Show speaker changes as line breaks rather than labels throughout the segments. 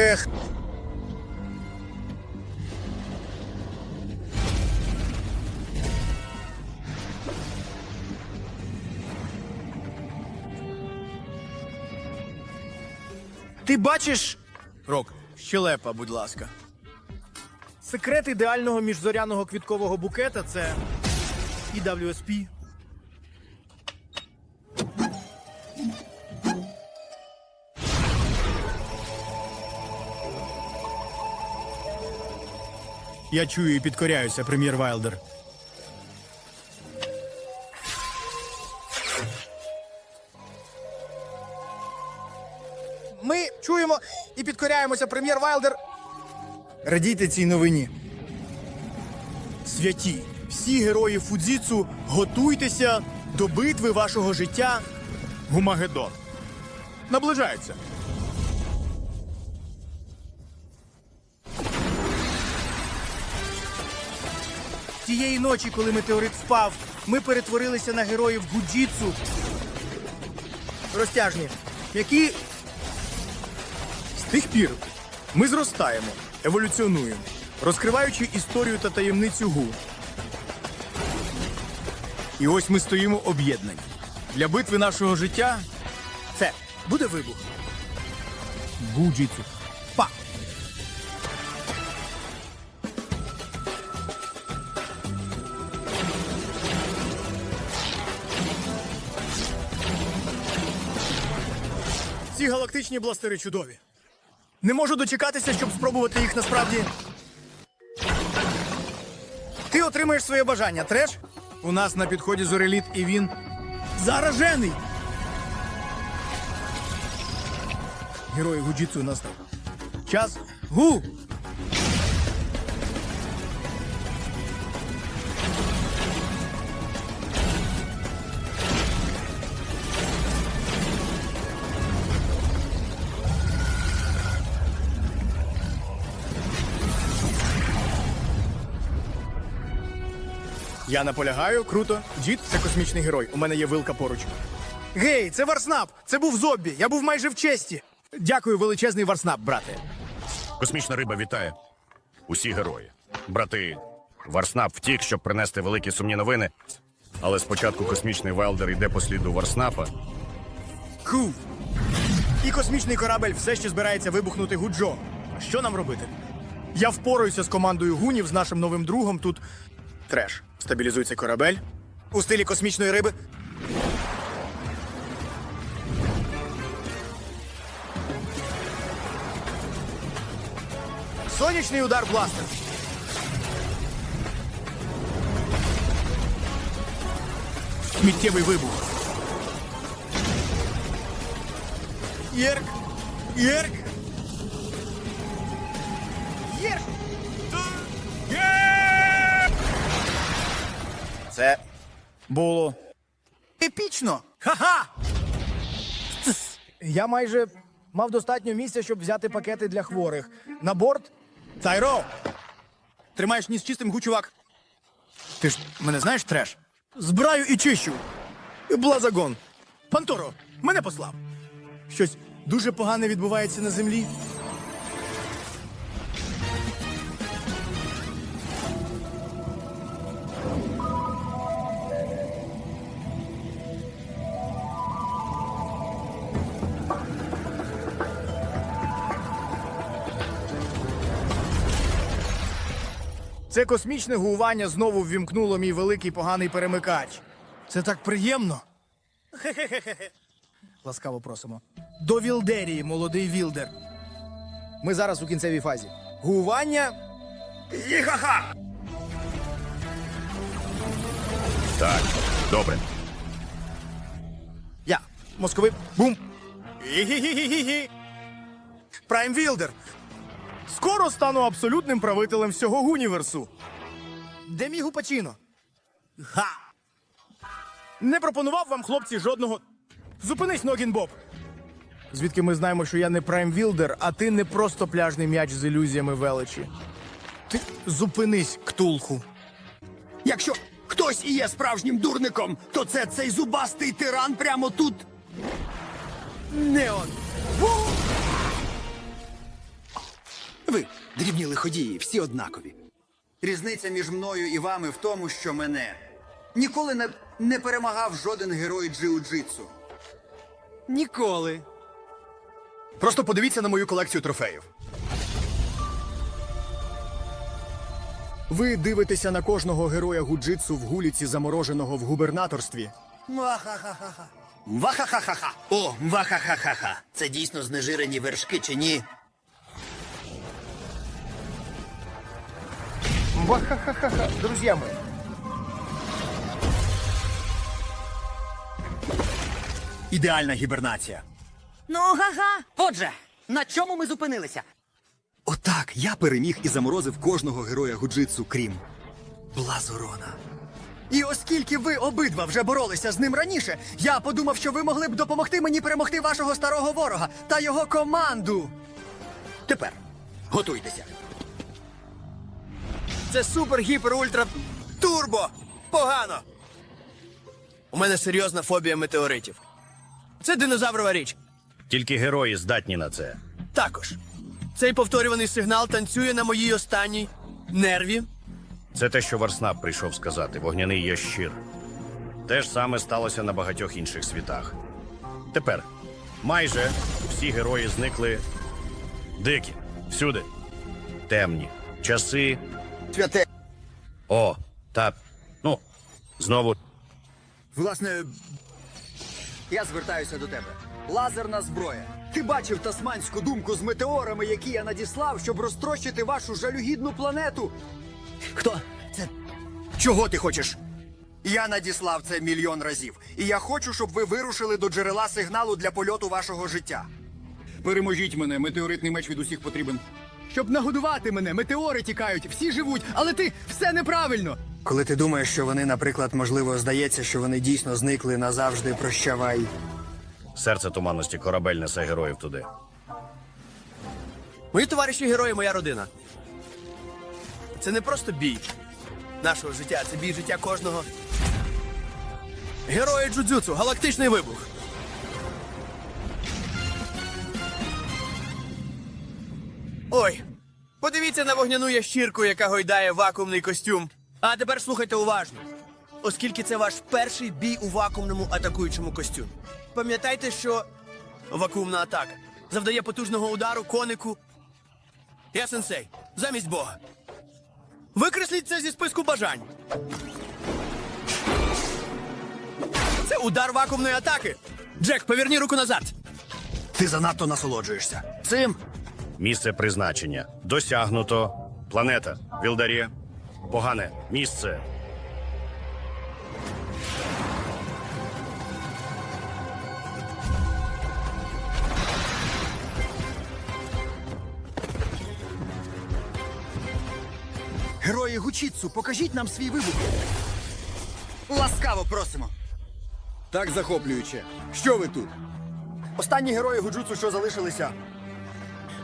Ех. Ти бачиш. Рок, щелепа, будь ласка. Секрет ідеального міжзоряного квіткового букета це EWSP. Я чую і підкоряюся, прем'єр Вайлдер. Ми чуємо і підкоряємося, прем'єр Вайлдер. Радійте цій новині. Святі, всі герої Фудзіцу, готуйтеся до битви вашого життя. Гумагеддон. Наближається. Тієї ночі, коли метеорит впав, ми перетворилися на героїв Гуджітсу. Розтяжні, які з тих пір ми зростаємо, еволюціонуємо, розкриваючи історію та таємницю Гу. І ось ми стоїмо об'єднані. Для битви нашого життя це буде вибух. Гуджітсу. Па! Ці галактичні бластери чудові. Не можу дочекатися, щоб спробувати їх насправді. Ти отримаєш своє бажання, треш? У нас на підході зореліт, і він заражений. Герої Гуджітсу настав. Час гу! Я наполягаю, круто. Джіт це космічний герой. У мене є вилка поруч. Гей, це Варснап! Це був зоббі. Я був майже в честі. Дякую, величезний Варснап, брате.
Космічна риба вітає. Усі герої. Брати, Варснап втік, щоб принести великі сумні новини. Але спочатку космічний Вайлдер йде по сліду Варснапа.
Ку. І космічний корабель все ще збирається вибухнути Гуджо. А що нам робити? Я впораюся з командою гунів з нашим новим другом тут. Треш. Стабілізується корабель. У стилі космічної риби. Сонячний удар бластер. Миттєвий вибух. Єрк! Єрк! Єрк! Це було епічно! Ха-ха! Я майже мав достатньо місця, щоб взяти пакети для хворих. На борт. Тайро! Тримаєш ніс чистим, гу, чувак. Ти ж мене знаєш, треш? Збираю і чищу. Блазагон. Панторо, мене послав. Щось дуже погане відбувається на землі. Це космічне гування знову ввімкнуло мій великий поганий перемикач. Це так приємно. Ласкаво просимо. До Вілдерії, молодий Вілдер. Ми зараз у кінцевій фазі. Гування. Їха-ха!
Так, добре.
Я. Московий. Бум. Гі-гі-гі-гі-гі. Прайм Вілдер. Скоро стану абсолютним правителем всього гуніверсу. Де мій гупачино? Га. Не пропонував вам, хлопці, жодного. Зупинись, Ногін Боб. Звідки ми знаємо, що я не Прайм Вілдер, а ти не просто пляжний м'яч з ілюзіями величі. Ти зупинись, ктулху.
Якщо хтось і є справжнім дурником, то це цей зубастий тиран прямо тут.
Неон.
Ви, дрібні лиходії, всі однакові. Різниця між мною і вами в тому, що мене ніколи не, не перемагав жоден герой джиу-джитсу.
Ніколи. Просто подивіться на мою колекцію трофеїв. Ви дивитеся на кожного героя гуджитсу в гуліці замороженого в губернаторстві.
Мвахахахаха. Мвахахахаха. О, мвахахахаха. Це дійсно знежирені вершки чи ні?
Ха-ха-ха, друзі мої.
Ідеальна гібернація.
Ну, га-га. Отже, на чому ми зупинилися?
Отак я переміг і заморозив кожного героя гуджитсу, крім Блазорона. І оскільки ви обидва вже боролися з ним раніше, я подумав, що ви могли б допомогти мені перемогти вашого старого ворога та його команду. Тепер готуйтеся.
Це супер гіпер ультра турбо! Погано! У мене серйозна фобія метеоритів. Це динозаврова річ.
Тільки герої здатні на це.
Також. Цей повторюваний сигнал танцює на моїй останній нерві.
Це те, що Варснап прийшов сказати, вогняний ящир. Те ж саме сталося на багатьох інших світах. Тепер майже всі герої зникли дикі, всюди. Темні. Часи.
Святе.
О, та. Ну, знову.
Власне, я звертаюся до тебе. Лазерна зброя. Ти бачив тасманську думку з метеорами, які я надіслав, щоб розтрощити вашу жалюгідну планету. Хто? Це. Чого ти хочеш? Я надіслав це мільйон разів. І я хочу, щоб ви вирушили до джерела сигналу для польоту вашого життя.
Переможіть мене, метеоритний меч від усіх потрібен.
Щоб нагодувати мене, метеори тікають, всі живуть, але ти все неправильно.
Коли ти думаєш, що вони, наприклад, можливо, здається, що вони дійсно зникли назавжди, прощавай.
Серце туманності корабель несе героїв туди.
Мої товариші герої, моя родина. Це не просто бій нашого життя, це бій життя кожного. Герої джудзюцу, галактичний вибух. Ой, подивіться на вогняну ящірку, яка гойдає вакуумний костюм. А тепер слухайте уважно. Оскільки це ваш перший бій у вакуумному атакуючому костюмі. Пам'ятайте, що вакуумна атака завдає потужного удару конику. Я сенсей, замість Бога. Викресліть це зі списку бажань. Це удар вакуумної атаки. Джек, поверні руку назад.
Ти занадто насолоджуєшся. Цим
Місце призначення. Досягнуто. Планета. Вілдарє. Погане місце.
Герої Гучіцу, покажіть нам свій вибух. Ласкаво просимо.
Так захоплююче. Що ви тут?
Останні герої Гуджуцу, що залишилися.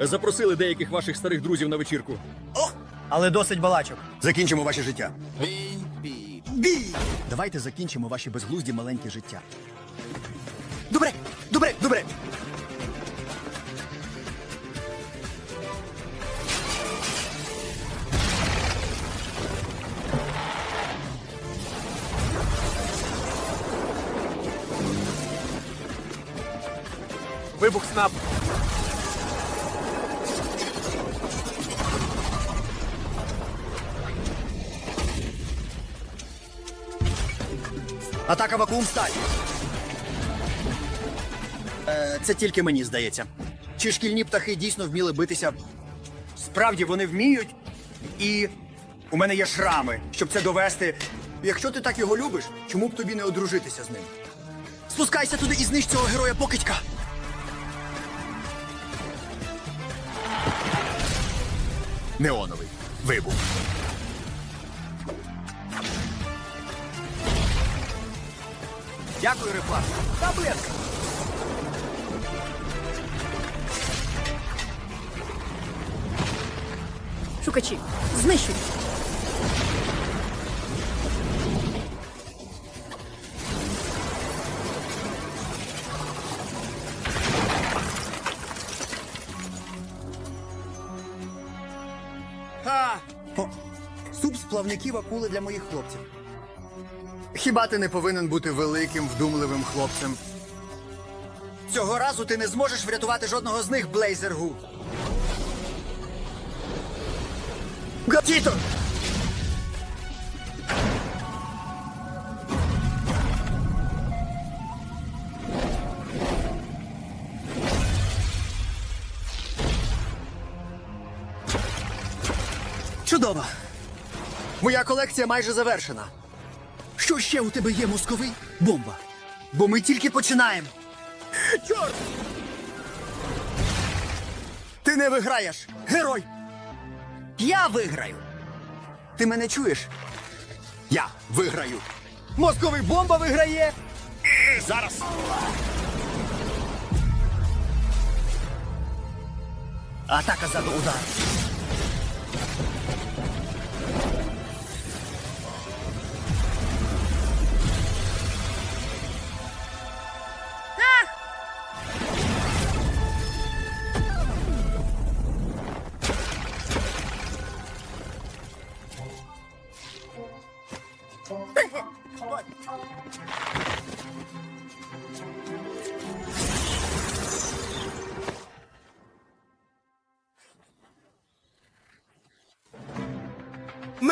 Запросили деяких ваших старих друзів на вечірку.
Але досить балачок.
Закінчимо ваше життя. Бій!
Давайте закінчимо ваші безглузді маленькі життя.
Добре, добре, добре.
Вибух снап.
Атака вакуум сталь. Е, це тільки мені здається. Чи шкільні птахи дійсно вміли битися? Справді вони вміють. І у мене є шрами, щоб це довести. Якщо ти так його любиш, чому б тобі не одружитися з ним? Спускайся туди і знищ цього героя покидька.
Неоновий. Вибух.
Дякую, Репла. Таблетка.
Шукачі. Знищуй. Ха!
О, суп з плавників акули для моїх хлопців. Хіба ти не повинен бути великим, вдумливим хлопцем? Цього разу ти не зможеш врятувати жодного з них, Блейзергу. Гатіто! Чудово. Моя колекція майже завершена. Що ще у тебе є, мозковий? Бомба. Бо ми тільки починаємо. Чорт! Ти не виграєш, герой! Я виграю. Ти мене чуєш? Я виграю. Мозковий бомба виграє.
Зараз!
Атака заду удар.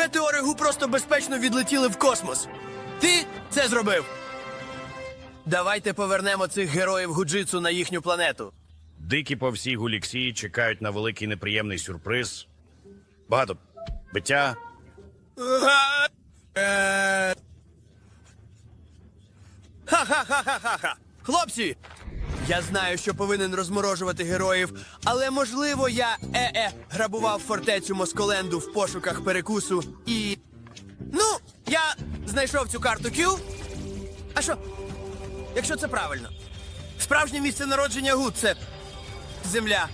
Метеори Гу просто безпечно відлетіли в космос. Ти це зробив. Давайте повернемо цих героїв Гуджитсу на їхню планету.
Дикі по всій гуліксії чекають на великий неприємний сюрприз. Багато биття.
Ха-ха-ха-ха-ха! Хлопці! Я знаю, що повинен розморожувати героїв, але можливо я е-е грабував фортецю Москоленду в пошуках перекусу і. Ну, я знайшов цю карту Q. А що? Якщо це правильно? Справжнє місце народження Гуд це земля.